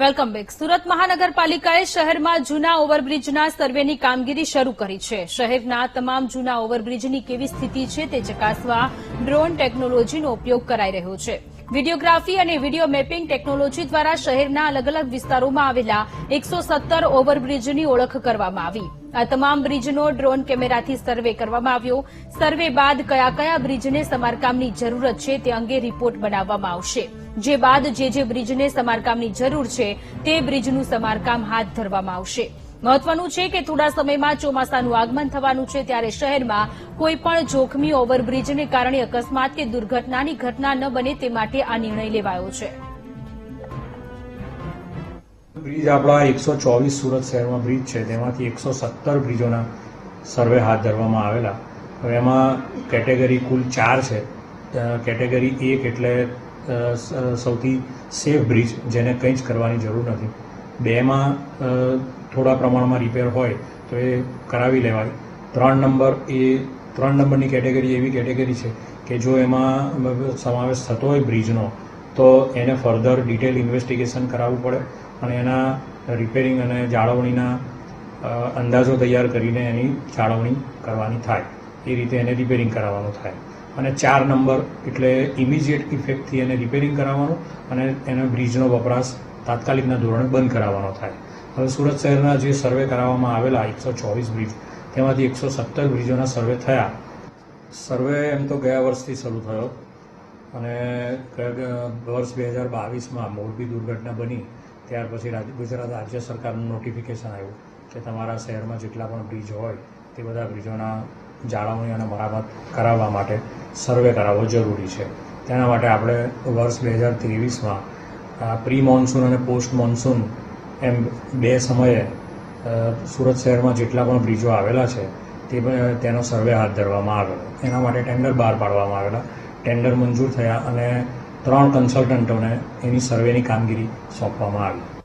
Welcome back. Surat મહાનગરપાલિકાએ શહેરમાં જૂના ઓવરબ્રિજના સર્વેની કામગીરી શરૂ કરી છે. શહેરના તમામ જૂના ઓવરબ્રિજની કેવી સ્થિતિ છે તે ચકાસવા ડ્રોન ટેકનોલોજીનો ઉપયોગ કરાઈ રહ્યો છે. વિડીયોગ્રાફી અને વીડિયો મેપિંગ ટેકનોલોજી દ્વારા શહેરના અલગ અલગ વિસ્તારોમાં આવેલા એકસો સત્તર ઓવરબ્રિજની ઓળખ કરવામાં આવી. આ તમામ બ્રિજનો ડ્રોન કેમેરાથી સર્વે કરવામાં આવ્યો. સર્વે બાદ કયા કયા બ્રિજને સમારકામની જરૂરત છે તે અંગે રિપોર્ટ બનાવવામાં આવશે. જે બાદ જે જે બ્રિજને સમારકામની જરૂર છે તે બ્રિજનું સમારકામ હાથ ધરવામાં આવશે. મહત્વનું છે કે થોડા સમયમાં ચોમાસાનું આગમન થવાનું છે ત્યારે શહેરમાં કોઈ જોખમી ઓવરબ્રિજને કારણે અકસ્માત કે દુર્ઘટનાની ઘટના ન બને તે માટે આ નિર્ણય લેવાયો છે. બ્રિજ આપણા એકસો સુરત શહેરમાં બ્રિજ છે, તેમાંથી એકસો સત્તર બ્રિજોના સર્વે હાથ ધરવામાં આવેલા. હવે એમાં કેટેગરી કુલ ચાર છે. કેટેગરી એક એટલે સૌથી સેફ બ્રિજ, જેને કંઈ જ કરવાની જરૂર નથી. બેમાં થોડા પ્રમાણમાં રિપેર હોય તો એ કરાવી લેવાય. ત્રણ નંબર એ, ત્રણ નંબરની કેટેગરી એવી કેટેગરી છે કે જો એમાં સમાવેશ થતો હોય બ્રિજનો તો એને ફર્ધર ડિટેલ ઇન્વેસ્ટિગેશન કરાવવું પડે અને એના રિપેરિંગ અને જાળવણીના અંદાજો તૈયાર કરીને એની જાળવણી કરવાની થાય. એ રીતે એને રિપેરિંગ કરાવવાનું થાય. અને ચાર નંબર એટલે ઇમિજિએટ ઇફેક્ટથી એને રિપેરિંગ કરાવવાનું અને એનો બ્રિજનો વપરાશ તાત્કાલિકના ધોરણે બંધ કરાવવાનો થાય. હવે સુરત શહેરના જે સર્વે કરાવવામાં આવેલા એકસો ચોવીસ બ્રિજ, તેમાંથી એકસો સત્તર બ્રિજોના સર્વે થયા. સર્વે એમ તો ગયા વર્ષથી શરૂ થયો અને વર્ષ બે હજાર બાવીસમાં મોરબી દુર્ઘટના બની. ત્યાર પછી ગુજરાત રાજ્ય સરકારનું નોટિફિકેશન આવ્યું કે તમારા શહેરમાં જેટલા પણ બ્રિજ હોય, તે બધા બ્રિજોના જાળવણી અને મરામત કરાવવા માટે સર્વે કરાવવો જરૂરી છે. તેના માટે આપણે વર્ષ બે હજાર ત્રેવીસમાં પ્રી મોન્સૂન અને પોસ્ટ મોન્સૂન એમ બે સમયે સુરત શહેરમાં જેટલા પણ બ્રિજો આવેલા છે, તે તેનો સર્વે હાથ ધરવામાં આવેલો. એના માટે ટેન્ડર બહાર પાડવામાં આવેલા. ટેન્ડર મંજૂર થયા અને ત્રણ કન્સલ્ટન્ટોને એની સર્વેની કામગીરી સોંપવામાં આવી.